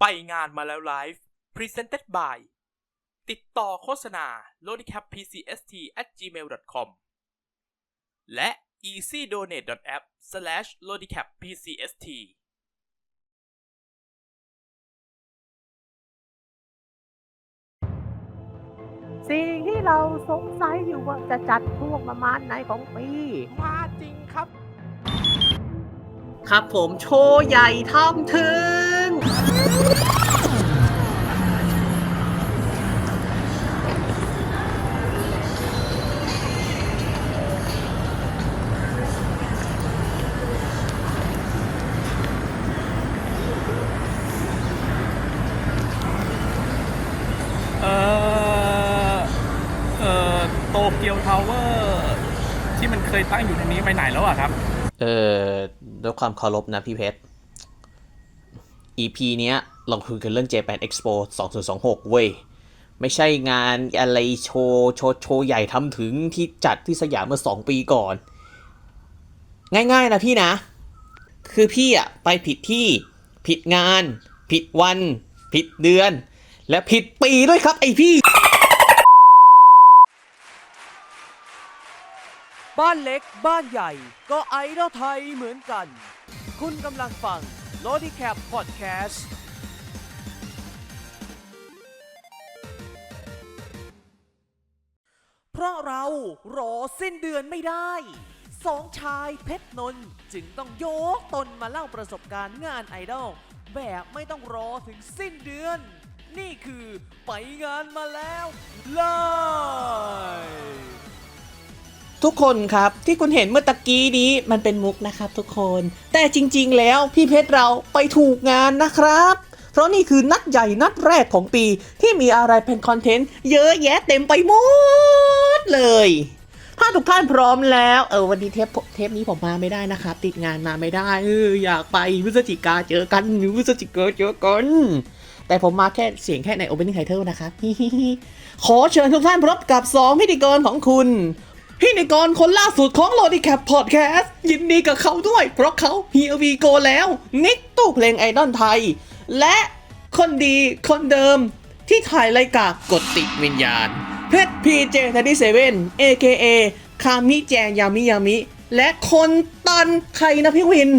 ไปงานมาแล้วไลฟ์ Presented by ติดต่อโฆษณา lodicapPCST at gmail.com และ easydonate.app slash lodicapPCST สิ่งที่เราสงสัยอยู่ว่าจะจัดช่วงประมาณไหนของปี มาจริงครับ ครับผมโชว์ใหญ่ทำถึง เอ่อ เอ่อ โตเกียวทาวเวอร์ ที่มันเคยตั้งอยู่ตรงนี้ไปไหนแล้วอะครับ เออด้วยความเคารพนะพี่เพชร EP เนี้ยเราคุยกันเรื่อง Japan Expo 2026 เว้ย ไม่ใช่งานอะไรโชว์โชว์โชว์ใหญ่ทำถึงที่จัดที่สยามเมื่อ 2 ปีก่อน ง่ายๆนะพี่นะ คือพี่อะไปผิดที่ผิดงาน ผิดวัน ผิดเดือน และผิดปีด้วยครับไอพี่ บ้านเล็กบ้านใหญ่ก็ไอดอลไทยเหมือนกัน คุณกำลังฟัง l o d i c a p Podcast เพราะเรารอสิ้นเดือนไม่ได้ สองชายเพชรนนท์จึงต้องโยกตนมาเล่าประสบการณ์งานไอดอลแบบไม่ต้องรอถึงสิ้นเดือน นี่คือไปงานมาแล้วเลย ทุกคนครับที่คุณเห็นเมื่อตะกี้นี้มันเป็นมุกนะครับทุกคน แต่จริงๆแล้วพี่เพชรเราไปถูกงานนะครับ เพราะนี่คือนัดใหญ่นัดแรกของปีที่มีอะไรเป็นคอนเทนต์เยอะแยะเต็มไปหมดเลย ถ้าทุกท่านพร้อมแล้ว เออวันนี้เทปเทปนี้ผมมาไม่ได้นะครับ ติดงานมาไม่ได้เอออยากไปพฤศจิกาเจอกันพฤศจิกาเจอกันแต่ผมมาแค่เสียงแค่ใน Opening Title นะครับขอเชิญทุกท่านพบกับ 2 พิธีกรของคุณ พิธีกรคนล่าสุดของ l o d i c a p Podcast ยินดีกับเขาด้วย เพราะเขา Here We Go แล้ว นิกตู้เพลงไอดอลไทย และคนดีคนเดิมที่ถ่ายรายการกดติดวิญญาณ เพชร PJ 37 AKA คามิแจงยามิยามิ และคนตันใครนะพี่วิน